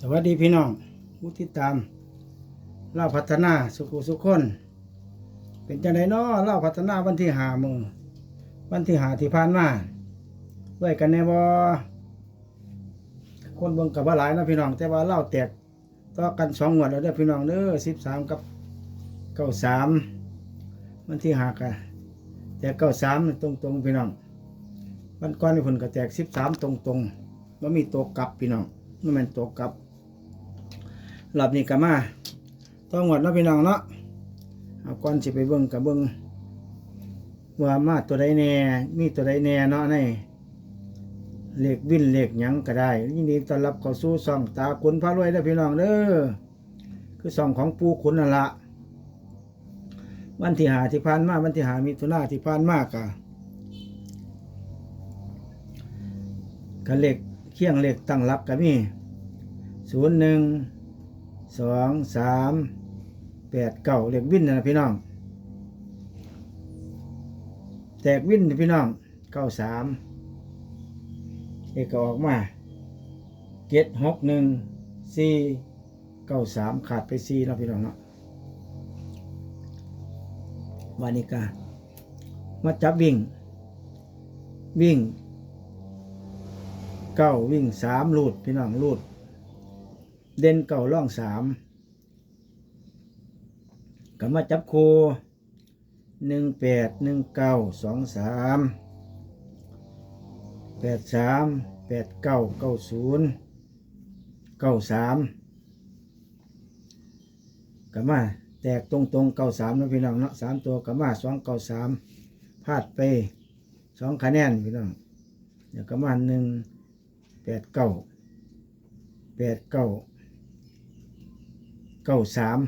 สวัสดีพี่น้องผู้ติดตามเล่าพัฒนาสุขุสุขคน เป็นจังไดน้อเล่าพัฒนาวันที่หามือวันที่หาที่ผ่านมาด้วยกันแน่บ่คนเบิ่งกับว่าหลายนะพี่น้อง แต่ว่าเล่าแตกต่อกันสองงวดแล้วเด้อพี่น้องเด้อสิบสามกับเก้าสามวันที่หากันแตกเก้าสามตรงตรงพี่น้องวันก่อนนี่เพิ่นก็แตกสิบสามตรงตรงๆบ่มีตัวกลับพี่น้องมันแม่นตัวกลับ รอบนี้ก็มาต้องหวดเนาะพี่น้องเนาะเอาก่อนสิไปเบิ่งกับเบิ่งว่ามาตัวใดแน่มีตัวใดแน่เนาะในเหลขวินเหลขหยังก็ได้ยินดีต้อนรับเข้าสู่ช่องตาคุณพระรวยเด้พี่น้องเด้อคือช่องของปูขุนนั่นละวันที่หาที่ผ่านมาวันที่หามิถุนาที่ผ่านมากะกันเลขเคียงเหลขตั้งรับก็มีศูนย์หนึ่ง สองสามแปดเก้าเรียกวินนะพี่น้อง แตกวินนะพี่น้องเก้าสามเอกก็ออกมาเจ็ดหกหนึ่งสี่เก้าสามขาดไปสี่เนาะพี่น้องเนาะวานิกามาจับวิ่ง วิ่งเก้าวิ่งสามลูดพี่น้องลูด เด่นเก่าร่องสามก็มาจับคูหนึ่งแปดหนึ่งเก้าสองสามแปดสามแปดเก้าเก้าศูนย์เก้าสามก็มาแตกตรงตรงเก้าสามนะพี่น้องเนาะสามตัวก็มาสองเก้าสามพลาดไปสองคะแนนพี่น้องเดี๋ยวก็มาหนึ่งแปดเก้าแปดเก้า เก้าสาม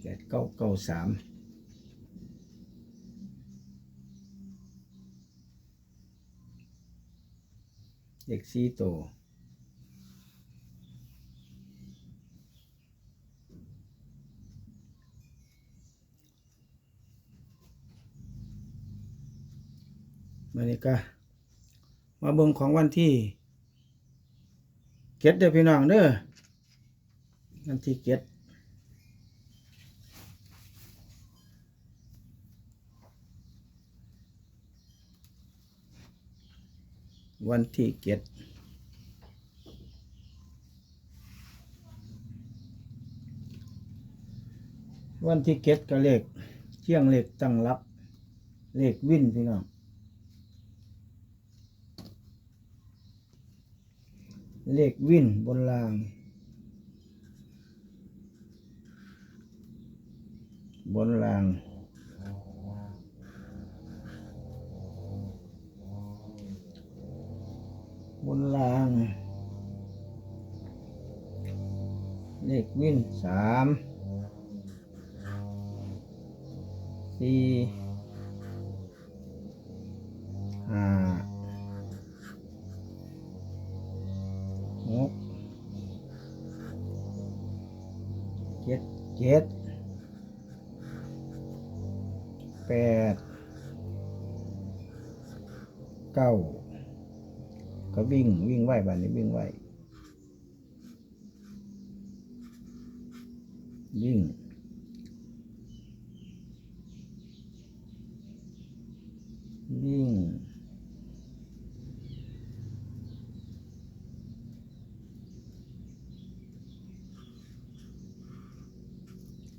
แปดเก้าเก้าสามเด็กสี่โตมานี่ก็มาเบิ่งของวันที่เก็ดเด้อพี่น้องเด้อ วันที่เก็ดวันที่เก็ดวันที่เก็ดก็เลขเชียงเลขตั้งรับ เลขวินพี่น้องเลขวินบนราง บ นรางบนราง เลขวิ่นสามสี่ห้าหกเจ็ดเจ็ด แปดเก้าก็วิ่งวิ่งไหวบ้านนี้วิ่งไหววิ่งวิ่ง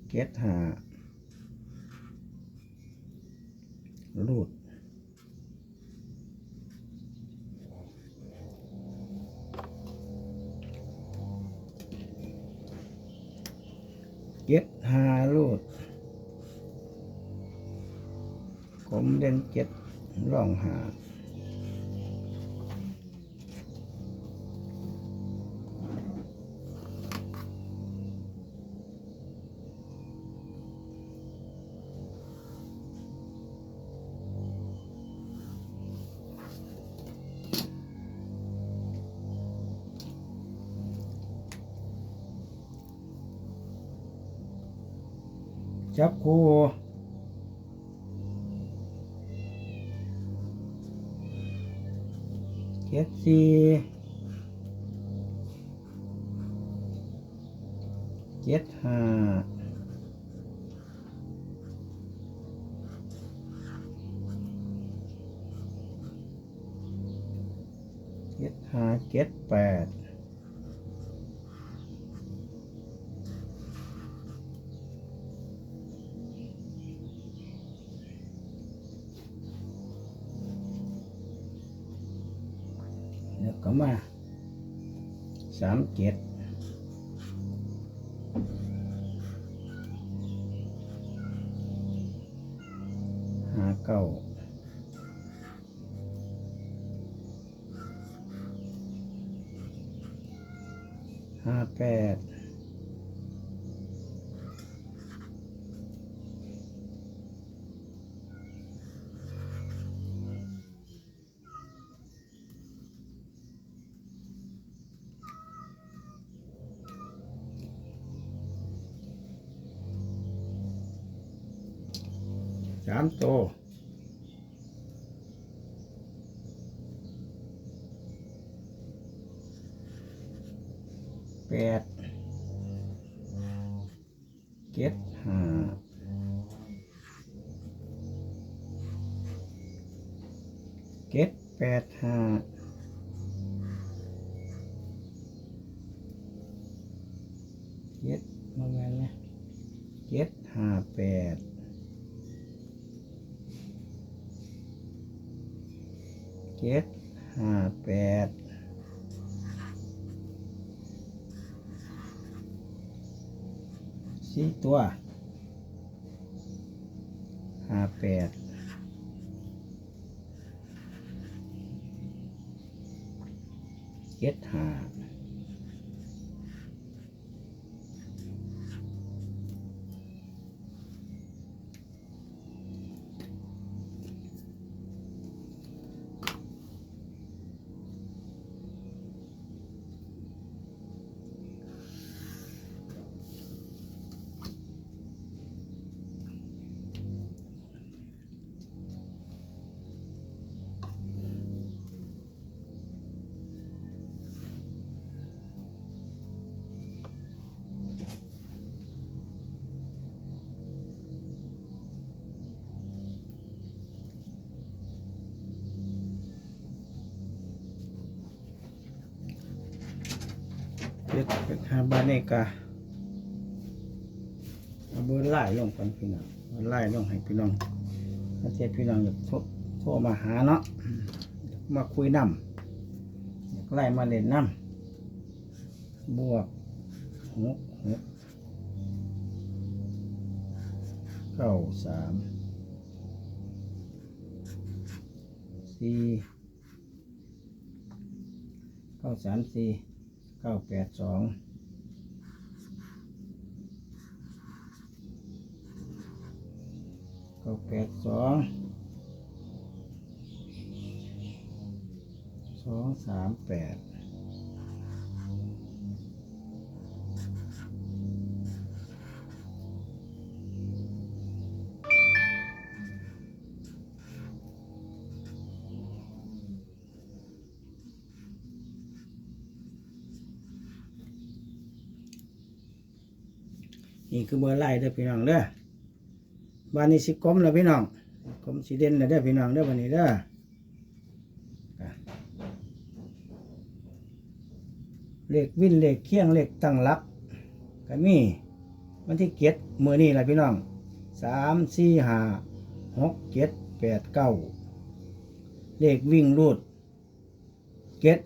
เก็ตหา เจ็ดหาลูดผมเล่นเจ็ดร่องหา จับคู่เจ็ดสี่เจ็ดห้าเจ็ดห้าเจ็ดแปด แล้ามาสามเจ็ดห้าเก้าห้าแปด สามโตวแปดเจ็ดห้าเจ็ดแปดห้าเจ็ดมาแมนนะเจ็ดห้าแปด เจ็ดห้าแปดสี่ตัวห้าแปดเจ็ดห้า จ็ดแปดห้าบาทนี่กะเอาเบอร์ไล่ลงก่อนพี่น้องไล่ลงให้พี่น้องถ้าเทียพี่น้องอยากโทรโทรมาหาเนาะมาคุยน้ำอยากไล่มาเล่นน้ำบวกหกหกเก้าสามสี่เก้าสามสี่ เก้าแปดสองเก้าแปดสองสองสามแปด นี่คือเบอร์ไล่เด้อพี่น้องเด้อบ้านนี้สิกลมแล้วพี่น้องกลมสีเด่นแล้วเด้อพี่น้องเด้อวันนี้เด้อเลขวินเลขเคียงเลขตั้งหลักก็มีวันที่เจ็ดมือนี่แหละพี่น้องสามสี่ห้าหกเจ็ดแปดเก้าเลขวิ่งรูดเจ็ด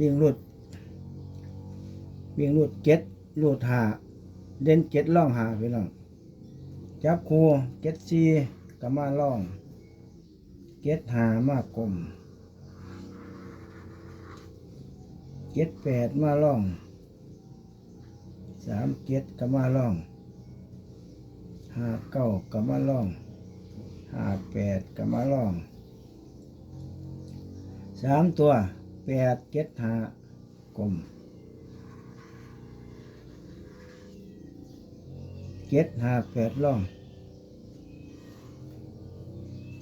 วิ่งรูดวิ่งรูดเจ็ด รูดหาเด่นเจ็ดล่องหาพี่น้องจับคูเจ็ดซีก็มาล่องเจ็ดหามากลมเจ็ดแปดมาล่องสามเจ็ดก็มาล่องห้าเก้าก็มาล่องห้าแปดก็มาล่องสามตัวแปดเจ็ดหากลม เจ็ดห้าแปดล่อง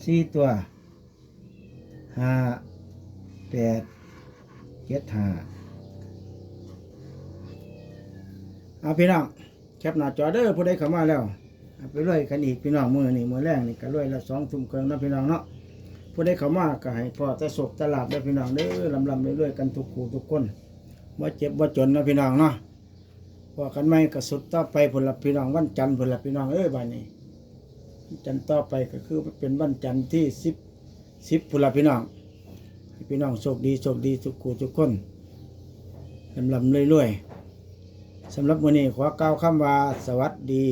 สี่ตัวห้าแปดเจ็ดห้าเอาพี่น้องแคปหน้าจอเด้อผู้ใดเข้ามาแล้วเอาไปรวยกันอีกพี่น้องมือนี่มือแรกนี่ก็รวยละสองทุ่มครึ่งนะพี่น้องเนาะผู้ใดเข้ามาก็ให้พอแต่ศกตลาดได้อพี่น้องเด้อลำลำรวยๆกันทุกคู่ทุกคนบ่เจ็บบ่จนนะพี่น้องเนาะ พอกันไหมกระสุดต่อไปผลลัพธ์พี่น้องวันจันทร์ผลลัพธ์พี่น้องเอ้ยบานนี้จันทร์ต่อไปก็คือเป็นวันจันทร์ที่สิบสิบผลลัพธ์พี่น้องพี่น้องโชคดีโชคดีทุกคู่ทุกคนลำลำรวยๆสำหรับวันนี้ขอก้าวคำว่าสวัสดี